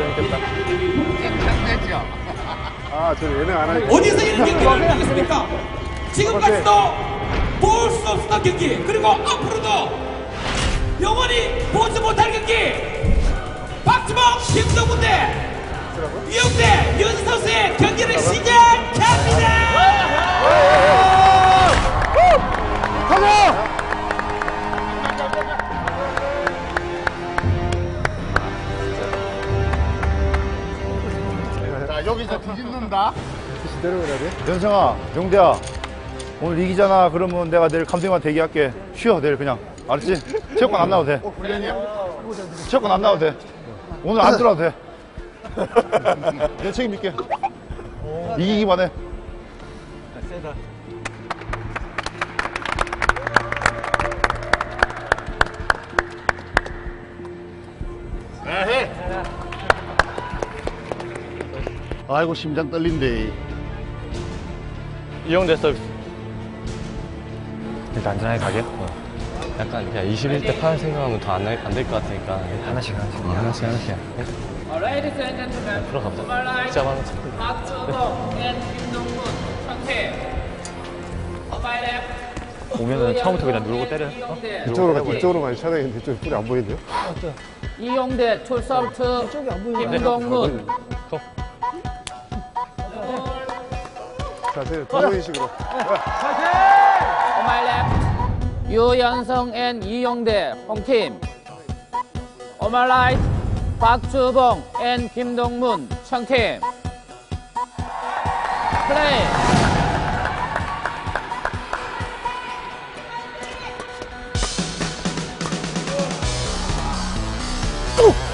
재밌겠다. 아, 저 예능 안 하니까. 어디서 이런 경기를 하겠습니까? 지금까지도 볼 수 없었던 경기 그리고 앞으로도 영원히 보지 못할 경기 박주먹 김동훈 대 이영대 여기서 뒤집는다. 내려오라 돼? 연성아, 용대야. 오늘 이기잖아. 그러면 내가 내일 감독님한테 얘기할게. 쉬어, 내일 그냥. 알았지? 체육관 안 나와도 돼. 체육관 안 나와도 돼. 오늘 안 들어와도 돼. 내 책임질게. 이기기만 해. 아이고 심장 떨린대. 이용대 서비스. 일단 안전하게 가게. 약간 그냥 21대 8 생각하면 더 안될것 같으니까 하나씩 하나씩 하나씩 하나씩. Ladies and gentlemen, 들어가보자. 시작하는 박주호, and 오면은 처음부터 그냥 누르고 때려. 어? 이쪽으로 가, 이쪽으로 많이 찾아있는데 이쪽 뿌리 안 보이는데요? 이용대, 출설트, 김동문. 자세히 동호인식으로. 네, 파이팅! 오마이랩 유연성 앤 이용대 홍팀 오마이라이 박주봉 앤 김동문 청팀 플레이 오!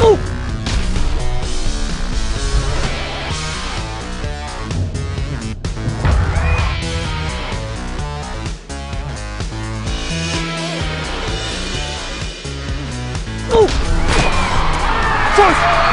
Oh! Oh! First!